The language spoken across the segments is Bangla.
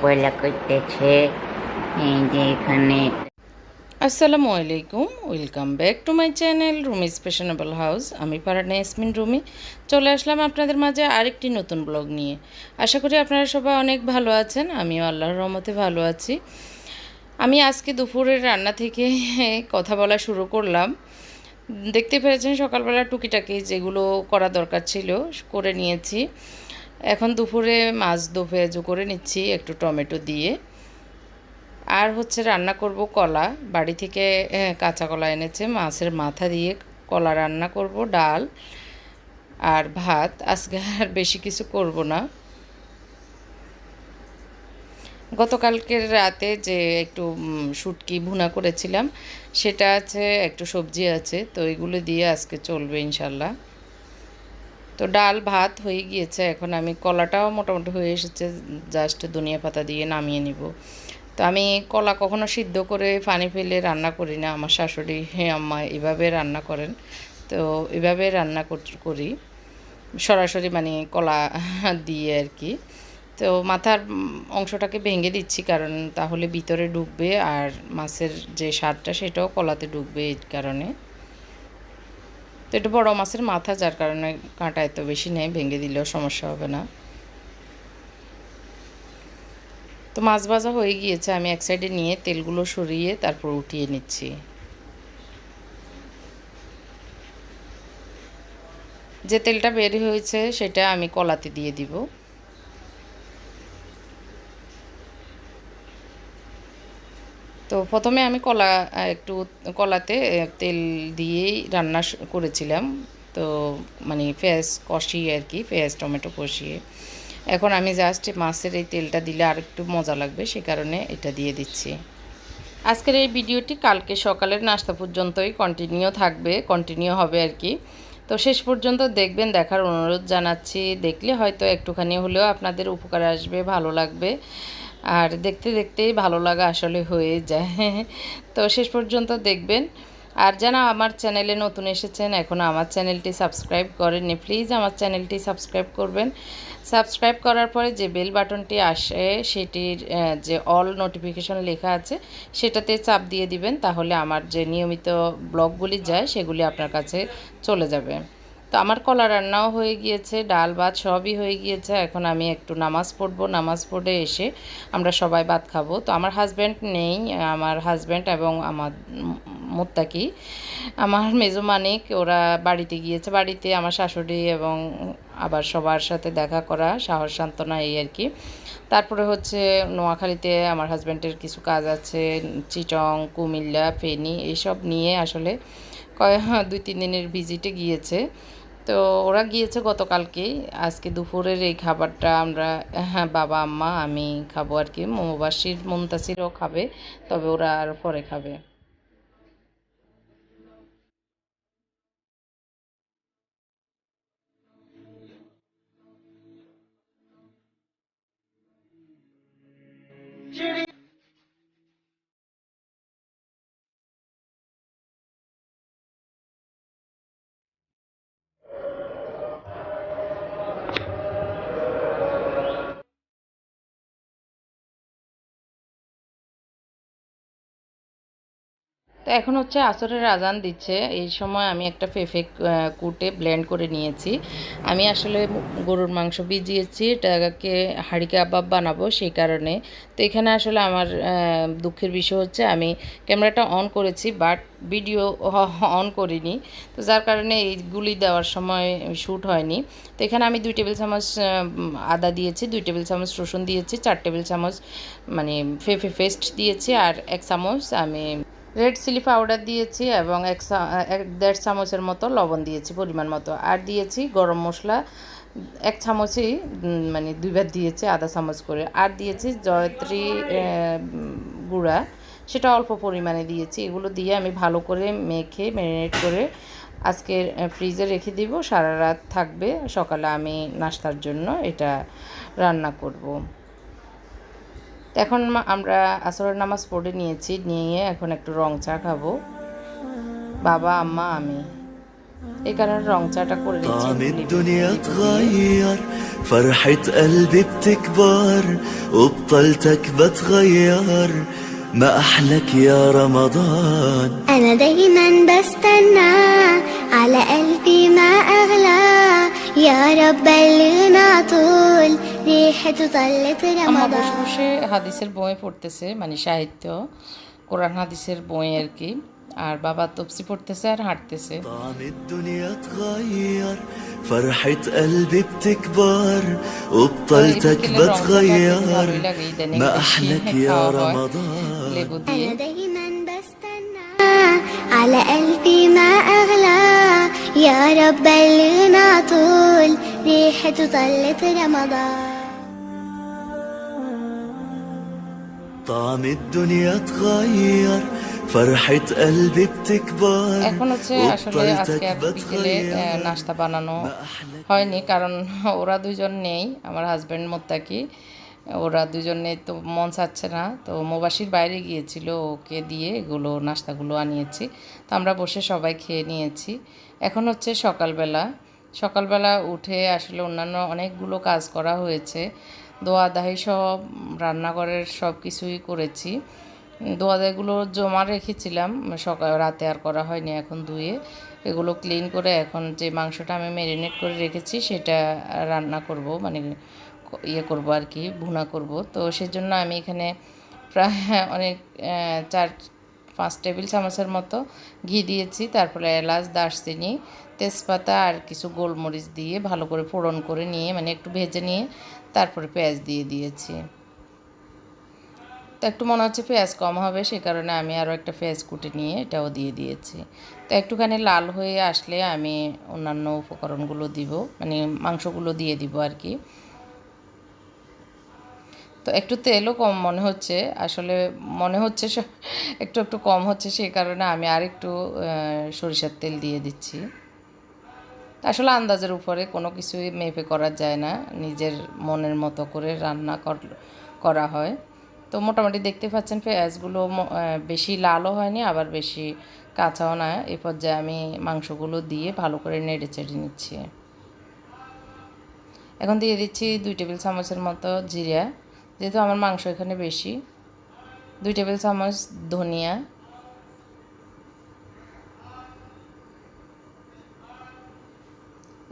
পয়লা করতেছে। এই যে এখানে আসসালামু আলাইকুম, welcome back to my channel Rumi fashionable house. আমি পারানা ইয়াসমিন রুমি, চলে আসলাম আপনাদের মাঝে আরেকটি নতুন ব্লগ নিয়ে। আশা করি আপনারা সবাই অনেক ভালো আছেন, আমিও আল্লাহর রহমতে ভালো আছি। আমি আজকে দুপুরের রান্না থেকে কথা বলা শুরু করলাম। দেখতে পেরেছেন সকালবেলা টুকিটাকি যেগুলো করা দরকার ছিল, করে নিয়েছি। এখন দুপুরে মাছ দো পেঁয়াজু করে নিচ্ছি, একটু টমেটো দিয়ে। আর হচ্ছে রান্না করব কলা। বাড়ি থেকে কাঁচা কলা এনেছে, মাছের মাথা দিয়ে কলা রান্না করব, ডাল আর ভাত। আজকে আর বেশি কিছু করব না। গতকালকের রাতে যে একটু শুটকি ভুনা করেছিলাম, সেটা আছে, একটু সবজি আছে, তো এগুলো দিয়ে আজকে চলবে ইনশাল্লাহ। তো ডাল, ভাত হয়ে গিয়েছে। এখন আমি কলাটাও মোটামুটি হয়ে এসেছে। জাস্ট ধনিয়া পাতা দিয়ে নামিয়ে নিব। তো আমি কলা কখনো সিদ্ধ করে পানি ফেলে রান্না করি না। আমার শাশুড়ি হ্যাঁ আম্মা, এভাবে রান্না করেন। তো এভাবে রান্না কর- সরাসরি মানে কলা দিয়ে আর কি। তো মাথার অংশটাকে ভেঙে দিচ্ছি কারণ তাহলে ভিতরে ঢুকবে আর মাছের যে স্বাদটা সেটাও কলাতে ঢুকবে এই কারণে। তো একটু বড় মাছের মাথা, যার কারণে কাঁটা এত বেশি নেই, ভেঙে দিলেও সমস্যা হবে না। তো মাছ ভাজা হয়ে গিয়েছে, আমি এক সাইডে নিয়ে তেলগুলো সরিয়ে তারপর উঠিয়ে নিচ্ছি। যে তেলটা বের হয়েছে, সেটা আমি কলাতে দিয়ে দিব। তো প্রথমে আমি কলা একটু কলাতে তেল দিয়েই রান্না করেছিলাম। তো মানে পেঁয়াজ কষিয়ে আর কি, পেঁয়াজ, টমেটো কষিয়ে। এখন আমি জাস্ট মাছের এই তেলটা দিলে আর একটু মজা লাগবে, সে কারণে এটা দিয়ে দিচ্ছি। আজকের এই ভিডিওটি কালকে সকালের নাস্তা পর্যন্তই কন্টিনিউ থাকবে কন্টিনিউ হবে আর কি। তো শেষ পর্যন্ত দেখবেন, দেখার অনুরোধ জানাচ্ছি। দেখলে হয়তো একটুখানি হলেও আপনাদের উপকারে আসবে, ভালো লাগবে। আর দেখতে দেখতেই ভালো লাগা আসলে হয়ে যায়। তো শেষ পর্যন্ত দেখবেন। আর যারা আমার চ্যানেলে নতুন এসেছেন এখনও আমার চ্যানেলটি সাবস্ক্রাইব করেননি, প্লিজ আমার চ্যানেলটি সাবস্ক্রাইব করবেন। সাবস্ক্রাইব করার পরে যে বেল বাটনটি আসে, সেটির যে অল নোটিফিকেশন লেখা আছে, সেটাতে চাপ দিয়ে দিবেন, তাহলে আমার যে নিয়মিত ব্লগগুলি যায়, সেগুলি আপনার কাছে চলে যাবে। তো আমার কলা রান্নাও হয়ে গিয়েছে, ডাল ভাত সবই হয়ে গিয়েছে। এখন আমি একটু নামাজ পড়ব, নামাজ পড়ে এসে আমরা সবাই ভাত খাব। তো আমার হাজব্যান্ড নেই, আমার হাজব্যান্ড এবং আমার মোত্তাকি, আমার মেজো মানিক, ওরা বাড়িতে গিয়েছে। বাড়িতে আমার শাশুড়ি এবং আবার সবার সাথে দেখা করা, সাহস সান্ত্বনা এই আর কি। তারপরে হচ্ছে নোয়াখালীতে আমার হাজব্যান্ডের কিছু কাজ আছে, চিটং, কুমিল্লা, ফেনী, এইসব নিয়ে আসলে কয় হ্যাঁ দুই, তিন দিনের ভিজিটে গিয়েছে। তো ওরা গিয়েছে গতকালকেই আজকে দুপুরের এই খাবারটা আমরা হ্যাঁ বাবা, আম্মা, আমি খাব আর কি। মোমবাসীর মমতাসিরও খাবে, তবে ওরা আর পরে খাবে। তো এখন হচ্ছে আসরের আজান দিচ্ছে। এই সময় আমি একটা ফেফে কুটে ব্লেন্ড করে নিয়েছি। আমি আসলে গরুর মাংস ভিজিয়েছি, এটাকে হাঁড়ি কাবাব বানাবো সেই কারণে। তো এখানে আসলে আমার দুঃখের বিষয় হচ্ছে আমি ক্যামেরাটা অন করেছি, বাট ভিডিও অন করিনি। তো যার কারণে এইগুলি দেওয়ার সময় শ্যুট হয়নি। তো এখানে আমি দুই টেবিল চামচ আদা দিয়েছি, দুই টেবিল চামচ রসুন দিয়েছি, চার টেবিল চামচ মানে ফেফে পেস্ট দিয়েছি, আর এক চামচ আমি রেড চিলি পাউডার দিয়েছি এবং এক দেড় চামচের মতো লবণ দিয়েছি পরিমাণ মতো। আর দিয়েছি গরম মশলা, এক চামচই মানে দুইবার দিয়েছি আধা চামচ করে। আর দিয়েছি জয়ত্রী গুঁড়া, সেটা অল্প পরিমাণে দিয়েছি। এগুলো দিয়ে আমি ভালো করে মেখে, ম্যারিনেট করে আজকে ফ্রিজে রেখে দিব। সারা রাত থাকবে। সকালে আমি নাস্তার জন্য এটা রান্না করব। তো এখন মা- আমরা আসরের নামাজ পড়ে নিয়েছি নিয়ে এখন একটু রং চা খাবো বাবা আম্মা আমি এই কারণে রং চাটা করে নিচ্ছি طعم একটু الدنيا লিপস্টিক দিয়ে। تغير فرحة قلبي بتكبر وبطلتك بتغير ما أحلك يا رمضان أنا دايما بستنى على قلبي ما أغلى يا رب بلغنا طول ريحته طلت আম্মা বসে رمضان বসে হাদিসের বই পড়তেছে মানে সাহিত্য কোরআন হাদিসের বই আর কি আর বাবা তপসি পড়তেছে আর হাঁটতেছে طعم الدنيا تغير فرحة قلبي بتكبر وبطلتك তো এই বিকেলের রংটা খেতে بتغير ভালোই লাগে ইদানিং ما বেশি أحلك يا খাওয়া হয় رمضان লেবু দিয়ে أنا دايما بستنى على قلبي ما أغلى يا رب بلغنا طول ريحته طلت رمضان طعم الدنيا تغير فرحة قلبي بتكبر এখন হচ্ছে আসলে আজকে আর বিকেলে আহ, নাস্তা বানানো ما أحلك হয়নি কারণ ওরা দুজন নেই আমার হাজব্যান্ড মোত্তাকি ওরা দুজন নেই তো মন চাচ্ছে না তো মোবাসির বাইরে গিয়েছিল ওকে দিয়ে এগুলো নাস্তাগুলো আনিয়েছি তো আমরা বসে সবাই খেয়ে নিয়েছি এখন হচ্ছে সকালবেলা সকালবেলা উঠে আসলে অন্যান্য অনেকগুলো কাজ করা হয়েছে দোয়া দাহি সব, রান্নাঘরের সব কিছুই করেছি। দোয়াদাগুলো জমা রেখেছিলাম, সকাল, রাতে আর করা হয়নি এখন ধুয়ে। এগুলো ক্লিন করে এখন যে মাংসটা আমি ম্যারিনেট করে রেখেছি, সেটা রান্না করব মানে ইয়ে করব আর কি, ভুনা করব। তো সেজন্য আমি এখানে প্রায় অনেক চার পাঁচ টেবিল চামচের মতো ঘি দিয়েছি, তারপরে এলাচ, দারচিনি, তেজপাতা আর কিছু গোলমরিচ দিয়ে ভালো করে ফোড়ন করে নিয়ে মানে একটু ভেজে নিয়ে তারপরে পেঁয়াজ দিয়ে দিয়েছি। তো একটু মনে হচ্ছে পেঁয়াজ কম হবে, সে কারণে আমি আরও একটা পেঁয়াজ কুটে নিয়ে এটাও দিয়ে দিয়েছি। তো একটুখানি লাল হয়ে আসলে আমি অন্যান্য উপকরণগুলো দিব মানে মাংসগুলো দিয়ে দিব আর কি। তো একটু তেলও কম মনে হচ্ছে। আসলে মনে হচ্ছে একটু একটু কম হচ্ছে সেই কারণে আমি আর একটু সরিষার তেল দিয়ে দিচ্ছি। আসলে আন্দাজের উপরে কোনো কিছুই মেপে করা যায় না। নিজের মনের মতো করে রান্না কর- হয়। তো মোটামুটি দেখতে পাচ্ছেন পেঁয়াজগুলো বেশি লালও হয়নি, আবার বেশি কাঁচাও না। এই পর্যায়ে আমি মাংসগুলো দিয়ে ভালো করে নেড়ে চেড়ে নিচ্ছি। এখন দিয়ে দিচ্ছি দুই টেবিল চামচের মতো জিরা। যেহেতু আমার মাংস এখানে বেশি, দুই টেবিল চামচ ধনিয়া,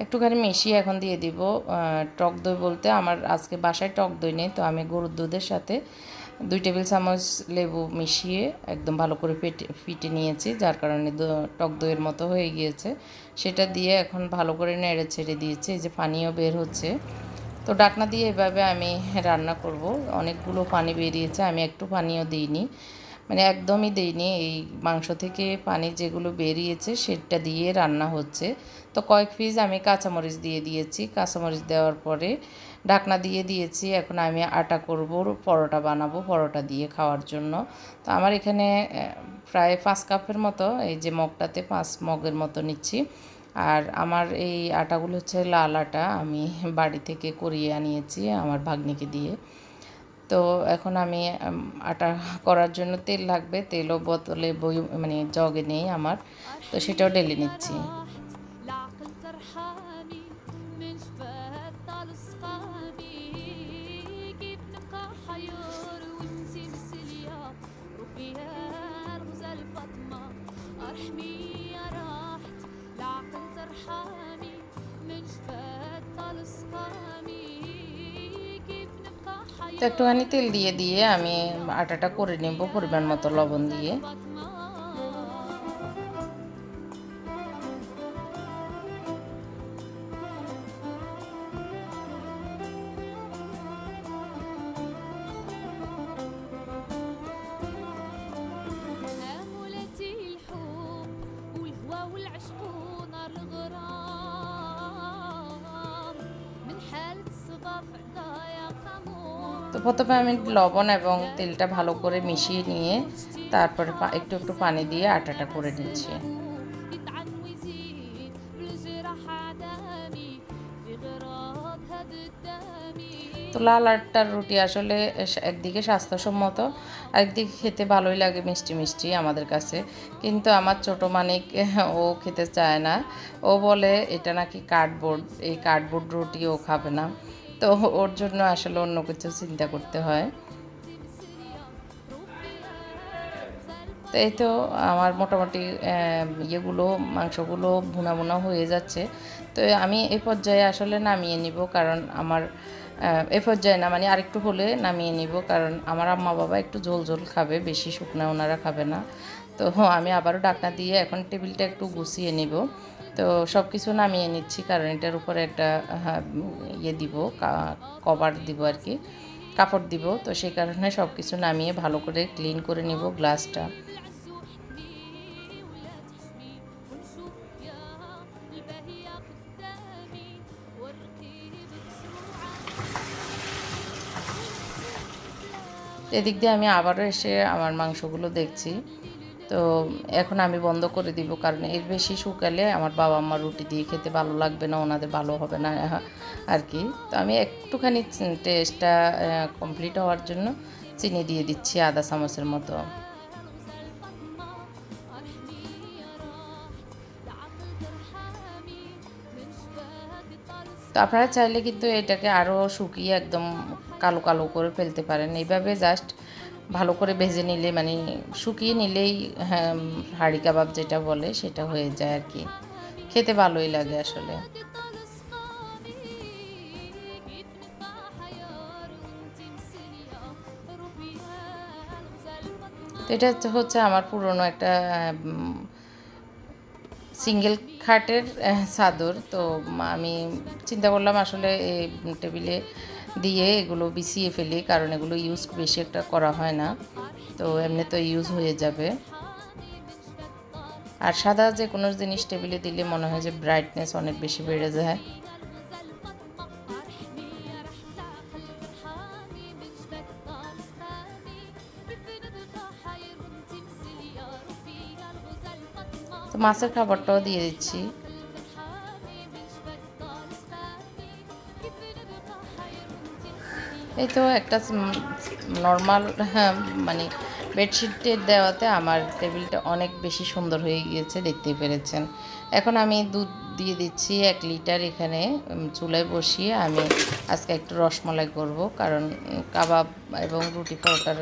একটুখানি মিশিয়ে এখন দিয়ে দিব টক দই বলতে আমার আজকে বাসায় টক দই নেই, তো আমি গরুর দুধের সাথে দুই টেবিল চামচ লেবু মিশিয়ে একদম ভালো করে পেটে ফিটে নিয়েছি, যার কারণে টক দইয়ের মতো হয়ে গিয়েছে। সেটা দিয়ে এখন ভালো করে নেড়ে ছেড়ে দিয়েছি, এই যে পানিও বের হচ্ছে। তো ডাকনা দিয়ে এভাবে আমি রান্না করব। অনেকগুলো পানি বেরিয়েছে, আমি একটু পানিও দিইনি। মানে একদমই দিইনি, এই মাংস থেকে পানি যেগুলো বেরিয়েছে সেটা দিয়ে রান্না হচ্ছে। তো কয়েক পিস আমি কাঁচামরিচ দিয়ে দিয়েছি, কাঁচামরিচ দেওয়ার পরে ঢাকনা দিয়ে দিয়েছি, এখন আমি আটা করব, পরোটা বানাবো পরোটা দিয়ে খাওয়ার জন্য। তো আমার এখানে প্রায় পাঁচ কাপের মতো, এই যে মগটাতে পাঁচ মগের মতো নিচ্ছি। আর আমার এই আটাগুলো হচ্ছে লাল আটা আমি বাড়ি থেকে করিয়ে আনিয়েছি আমার ভাগ্নিকে দিয়ে। তো এখন আমি আটা করার জন্য তেল লাগবে, তেলও বোতলে বই মানে জগে নেই আমার, তো সেটাও ডেলে নিচ্ছি। لعقل ترحمي من شفات طال سقامي كيف نبقى তো حيور একটুখানি তেল দিয়ে দিয়ে আমি আটাটা করে নেব পরিমাণ মতো লবণ দিয়ে প্রথমে আমি লবণ এবং তেলটা ভালো করে মিশিয়ে নিয়ে তারপরে একটু একটু পানি দিয়ে আটাটা করে নিচ্ছি। তো লাল আটটার রুটি আসলে একদিকে স্বাস্থ্যসম্মত, একদিকে খেতে ভালোই লাগে মিষ্টি মিষ্টি আমাদের কাছে। কিন্তু আমার ছোট মানিক ও খেতে চায় না। ও বলে, এটা নাকি কার্ডবোর্ড, এই কার্ডবোর্ড রুটি ও খাবে না। তো ওর জন্য আসলে অন্য কিছু চিন্তা করতে হয়। তো এই তো আমার মোটামুটি ইয়েগুলো, মাংসগুলো ভুনা ভুনা হয়ে যাচ্ছে। তো আমি এ পর্যায়ে আসলে নামিয়ে নিব কারণ আমার এ পর্যায়ে না মানে আরেকটু হলে নামিয়ে নিব কারণ আমার আম্মা বাবা একটু ঝোল ঝোল খাবে, বেশি শুকনা ওনারা খাবে না। তো হ্যাঁ আমি আবারও ডাকনা দিয়ে এখন টেবিলটা একটু গুছিয়ে নিব। তো সব কিছু নামিয়ে নিচ্ছি, কারণ এটার উপরে একটা ইয়ে দিব কভার দিব আর কি, কাপড় দিব। তো সেই কারণে সব কিছু নামিয়ে ভালো করে ক্লিন করে নিব গ্লাসটা। এদিক দিয়ে আমি আবারও এসে আমার মাংসগুলো দেখছি। তো এখন আমি বন্ধ করে দিব, কারণ এর বেশি শুকালে আমার বাবা আমার রুটি দিয়ে খেতে ভালো লাগবে না, ওনাদের ভালো হবে না, আর কি। তো আমি একটুখানি টেস্টটা কমপ্লিট হওয়ার জন্য চিনি দিয়ে দিচ্ছি আদা চামচের মতো। তো আপনারা চাইলে কিন্তু এটাকে আরও শুকিয়ে একদম কালো কালো করে ফেলতে পারেন। এইভাবে জাস্ট ভালো করে ভেজে নিলে মানে শুকিয়ে নিলেই হ্যাঁ হাঁড়ি কাবাব যেটা বলে সেটা হয়ে যায় আর কি। খেতে ভালোই লাগে আসলে। এটা হচ্ছে আমার পুরনো একটা সিঙ্গেল খাটের চাদর। তো আমি চিন্তা করলাম আসলে এই টেবিলে দিয়ে এগুলো বিছিয়ে ফেলি, কারণ এগুলো ইউজ বেশি একটা করা হয় না। তো এমনি তো ইউজ হয়ে যাবে। আর সাদা যে কোনো জিনিস টেবিলে দিলে মনে হয় যে ব্রাইটনেস অনেক বেশি বেড়ে যায়। তো মাছের খাবারটাও দিয়ে দিচ্ছি। এই তো একটা নর্মাল হ্যাঁ মানে বেডশিটের দেওয়াতে আমার টেবিলটা অনেক বেশি সুন্দর হয়ে গিয়েছে, দেখতেই পেরেছেন। এখন আমি দুধ দিয়ে দিচ্ছি এক লিটার এখানে চুলায় বসিয়ে আমি আজকে একটু রসমলাই করব, কারণ কাবাব এবং রুটি পরোটার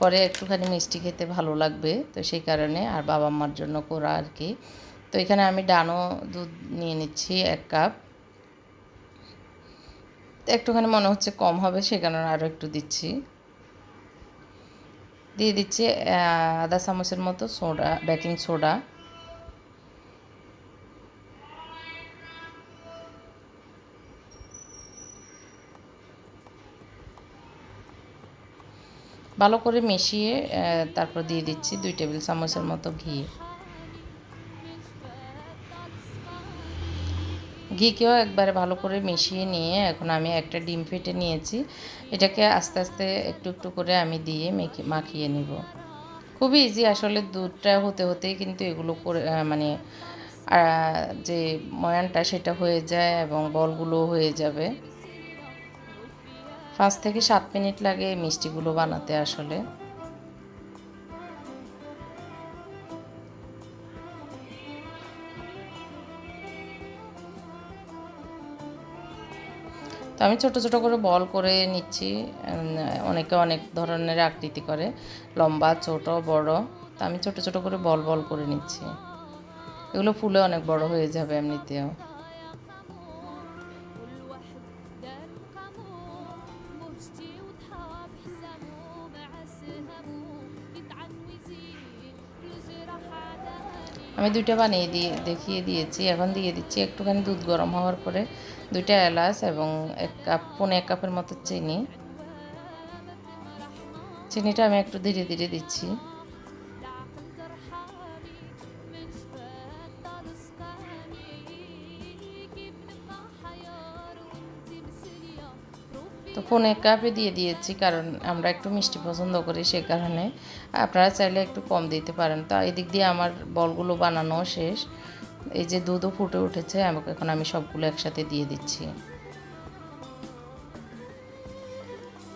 পরে একটুখানি মিষ্টি খেতে ভালো লাগবে, তো সেই কারণে আর বাবা মার জন্য করা আর কি। তো এখানে আমি ডানো দুধ নিয়ে নিচ্ছি এক কাপ একটুখানি মনে হচ্ছে কম হবে, সে কারণে আরও একটু দিচ্ছি। দিয়ে দিচ্ছি আধা চামচের মতো সোডা, বেকিং সোডা। ভালো করে মিশিয়ে তারপর দিয়ে দিচ্ছি দুই টেবিল চামচের মতো ঘি। ঘিকেও একবারে ভালো করে মিশিয়ে নিয়ে এখন আমি একটা ডিম ফেটে নিয়েছি। এটাকে আস্তে আস্তে একটু একটু করে আমি দিয়ে মেখে, মাখিয়ে নিব। খুবই ইজি আসলে দুধটা হতে হতেই কিন্তু এগুলো করে মানে যে ময়ানটা সেটা হয়ে যায় এবং বলগুলো হয়ে যাবে। পাঁচ থেকে সাত মিনিট লাগে মিষ্টিগুলো বানাতে আসলে। আমি ছোট ছোট করে বল করে নিচ্ছি অনেকে অনেক ধরনের আকৃতি করে, লম্বা, ছোট, বড়, তা আমি ছোট ছোট করে বল বল করে নিচ্ছি। এগুলো ফুলে অনেক বড় হয়ে যাবে এমনিতেও। আমি দুইটা বানিয়ে দিয়ে, দেখিয়ে দিয়েছি, এখন দিয়ে দিচ্ছি একটুখানি দুধ গরম হওয়ার পরে। দুইটা এলাচ এবং এক কাপ, পনে এক কাপের মতো চিনি। চিনিটা আমি একটু ধীরে ধীরে দিচ্ছি। তো এক কাপে দিয়ে দিয়েছি, কারণ আমরা একটু মিষ্টি পছন্দ করি সে কারণে। আপনারা চাইলে একটু কম দিতে পারেন। তো এদিক দিয়ে আমার বলগুলো বানানো শেষ। এই যে দুধও ফুটে উঠেছে এখন আমি সবগুলো একসাথে দিয়ে দিচ্ছি।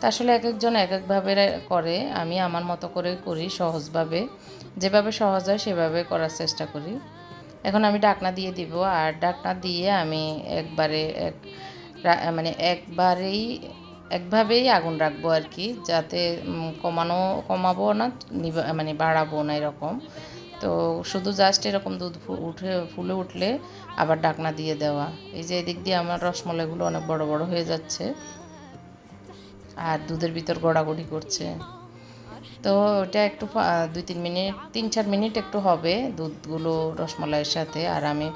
তা আসলে এক একজন এক একভাবে করে, আমি আমার মতো করে করি সহজভাবে। যেভাবে সহজ হয় সেভাবে করার চেষ্টা করি। এখন আমি ডাকনা দিয়ে দিব, আর ডাকনা দিয়ে আমি একবারে এক মানে একবারেই, একভাবেই আগুন রাখব আর কি, যাতে কমানো, কমাবো না মানে বাড়াবো না এরকম। তো শুধু জাস্ট এরকম দুধ উঠে, ফুলে উঠলে আবার ডাকনা দিয়ে দেওয়া। এই যে এদিক দিয়ে আমার রসমলাইগুলো অনেক বড় বড় হয়ে যাচ্ছে। আর দুধের ভিতর গড়াগড়ি করছে। তো ওটা একটু দুই তিন মিনিট, তিন চার মিনিট একটু হবে দুধগুলো রসমলাইয়ের সাথে। আর আমি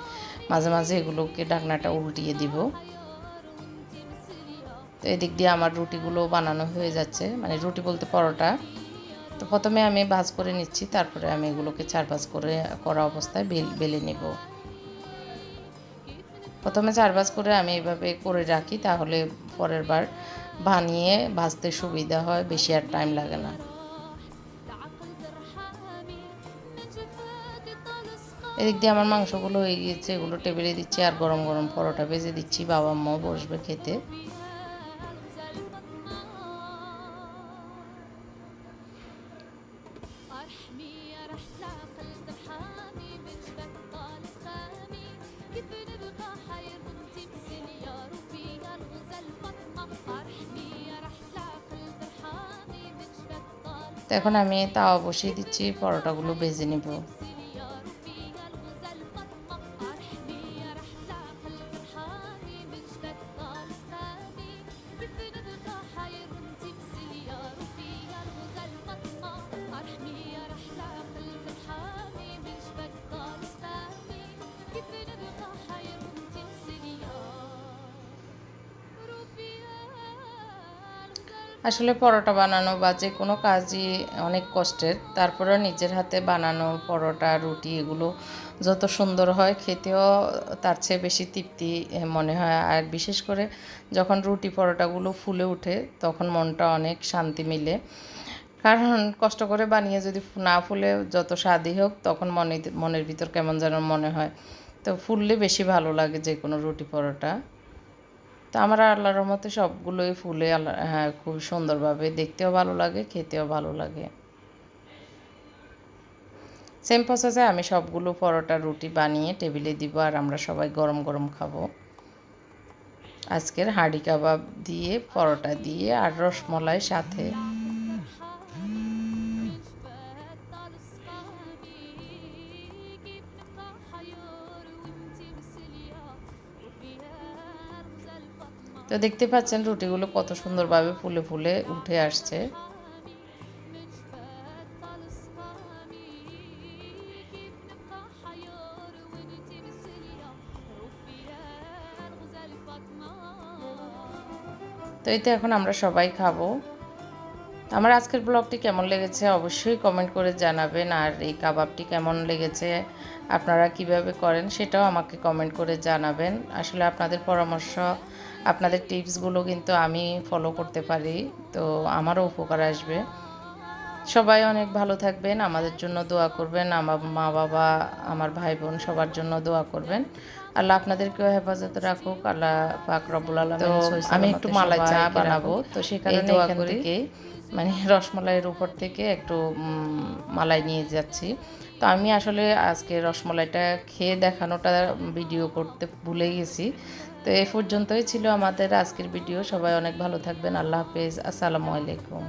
মাঝে মাঝে এগুলোকে ডাকনাটা উল্টিয়ে দিব। তো এদিক দিয়ে আমার রুটিগুলো বানানো হয়ে যাচ্ছে। মানে রুটি বলতে পরোটা। প্রথমে আমি ভাজ করে নিচ্ছি, তারপরে আমি এগুলোকে চার ভাজ করে করা অবস্থায় বেল- নেব। প্রথমে চার ভাজ করে আমি এভাবে করে রাখি, তাহলে পরের বার বানিয়ে ভাজতে সুবিধা হয়, বেশি আর টাইম লাগে না। এদিক দিয়ে আমার মাংসগুলো হয়ে গিয়েছে, এগুলো টেবিলে দিচ্ছি আর গরম গরম পরোটা ভেজে দিচ্ছি বাবা মাও বসবে খেতে। এখন আমি তাওয়া বসিয়ে দিচ্ছি পরোটাগুলো ভেজে নিব। আসলে পরোটা বানানো বা যে কোনো কাজই অনেক কষ্টের। তারপরেও নিজের হাতে বানানো পরোটা, রুটি এগুলো যত সুন্দর হয় খেতেও তার চেয়ে বেশি তৃপ্তি মনে হয়। আর বিশেষ করে যখন রুটি পরোটাগুলো ফুলে ওঠে তখন মনটা অনেক শান্তি মিলে। কারণ কষ্ট করে বানিয়ে যদি না ফুলে যত স্বাদই হোক তখন মনে মনের ভিতর কেমন যেন মনে হয়। তো ফুললে বেশি ভালো লাগে যে কোনো রুটি পরোটা। তো আমার আল্লাহর রহমতে সবগুলোই ফুলে, আল্লাহ হ্যাঁ খুব সুন্দরভাবে। দেখতেও ভালো লাগে, খেতেও ভালো লাগে। সেম প্রসেসে আমি সবগুলো পরোটা, রুটি বানিয়ে টেবিলে দিব আর আমরা সবাই গরম গরম খাব। আজকের হাঁড়ি কাবাব দিয়ে, পরোটা দিয়ে আর রসমলাই সাথে। তো দেখতে পাচ্ছেন রুটিগুলো কত সুন্দরভাবে ফুলে ফুলে উঠে আসছে। তো এই তো এখন আমরা সবাই খাব। আমার আজকের ব্লগটি কেমন লেগেছে অবশ্যই কমেন্ট করে জানাবেন, আর এই কাবাবটি কেমন লেগেছে? আপনারা কীভাবে করেন সেটাও আমাকে কমেন্ট করে জানাবেন। আসলে আপনাদের পরামর্শ আপনাদের টিপসগুলো কিন্তু আমি ফলো করতে পারি তো আমারও উপকার আসবে। সবাই অনেক ভালো থাকবেন আমাদের জন্য দোয়া করবেন আমার মা বাবা আমার ভাই বোন সবার জন্য দোয়া করবেন। আল্লাহ আপনাদেরকেও হেফাজতে রাখুক আল্লাহ পাক রব্বুল আলম তো আমি একটু মালাই চা বানাবো। তো সেখানে দোয়া করি। মানে রসমলাইয়ের উপর থেকে একটু মালাই নিয়ে যাচ্ছি। তো আমি আসলে আজকে রসমলাইটা খেয়ে দেখানোটা ভিডিও করতে ভুলে গেছি। তো এ পর্যন্তই ছিল আমাদের আজকের ভিডিও। সবাই অনেক ভালো থাকবেন। আল্লাহ হাফেজ। আসসালামু আলাইকুম।